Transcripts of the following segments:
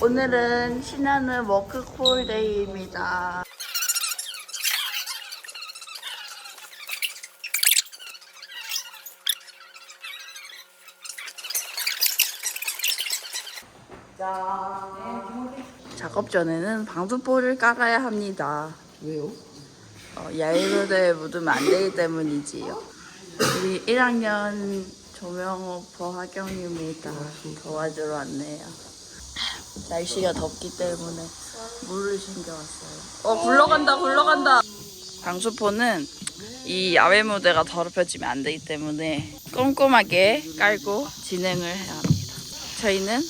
오늘은 신나는 워크콜 데이입니다. 작업 전에는 방수포를 깔아야 합니다. 왜요? 어, 야외무대에 묻으면 안 되기 때문이지요. 우리 1학년 조명오퍼 하경입니다. 도와주러 왔네요. 날씨가 덥기 때문에 물을 챙겨왔어요. 어, 굴러간다, 굴러간다! 방수포는 이 야외 무대가 더럽혀지면 안 되기 때문에 꼼꼼하게 깔고 진행을 해야 합니다. 저희는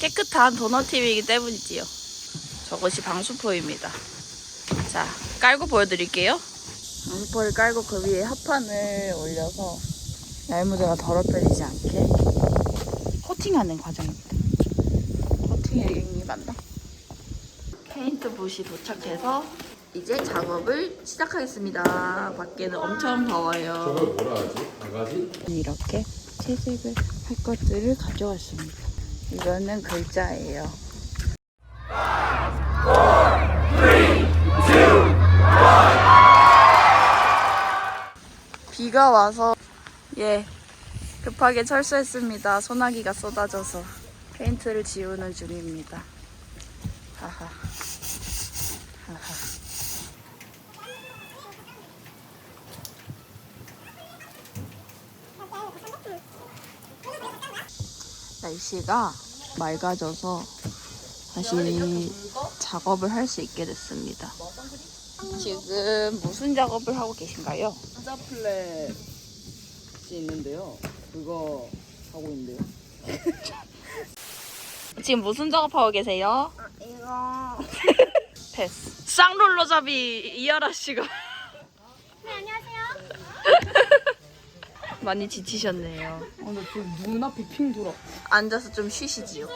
깨끗한 도너팀이기 때문이지요. 저것이 방수포입니다. 자, 깔고 보여드릴게요. 방수포를 깔고 그 위에 합판을 올려서 날무대가 더럽혀지지 않게 코팅하는 과정입니다. 코팅이 맞나? 페인트 붓이 도착해서 이제 작업을 시작하겠습니다. 밖에는 엄청 더워요. 저걸 뭐라 하지? 바가지? 이렇게 채색을 할 것들을 가져왔습니다. 이거는 글자예요. 비가 와서 예 급하게 철수했습니다. 소나기가 쏟아져서 페인트를 지우는 중입니다. 하하. 날씨가 맑아져서 다시 작업을 할 수 있게 됐습니다. 지금 무슨 작업을 하고 계신가요? 플랫이 있는데요. 그거 하고 있는데요. 지금 무슨 작업하고 계세요? 이거 패스. 쌍롤러 잡이 이하라 씨가 네, 안녕하세요. 많이 지치셨네요. 아, 나 지금 눈앞이 핑 돌아. 앉아서 좀 쉬시지요.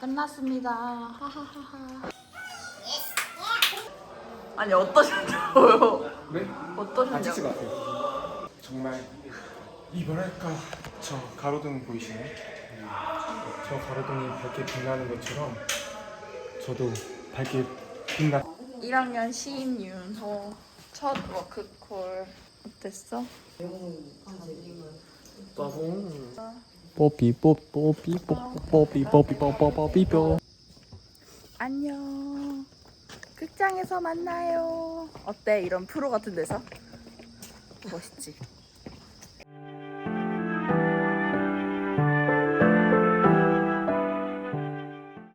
끝났습니다. 하하하하. 아니 어떠셨냐고요? 네? 어떠셨냐고? 마세요. 정말 이 뭐랄까 저 가로등 보이시나요? 저 가로등이 밝게 빛나는 것처럼 저도 밝게 빛나. 1학년 시인 윤호 첫 워크콜 어땠어? 뽀삐 뽀 뽀삐 뽀 뽀삐 뽀삐 뽀 뽀삐 뽀. 안녕. 극장에서 만나요. 어때 이런 프로 같은 데서? 멋있지.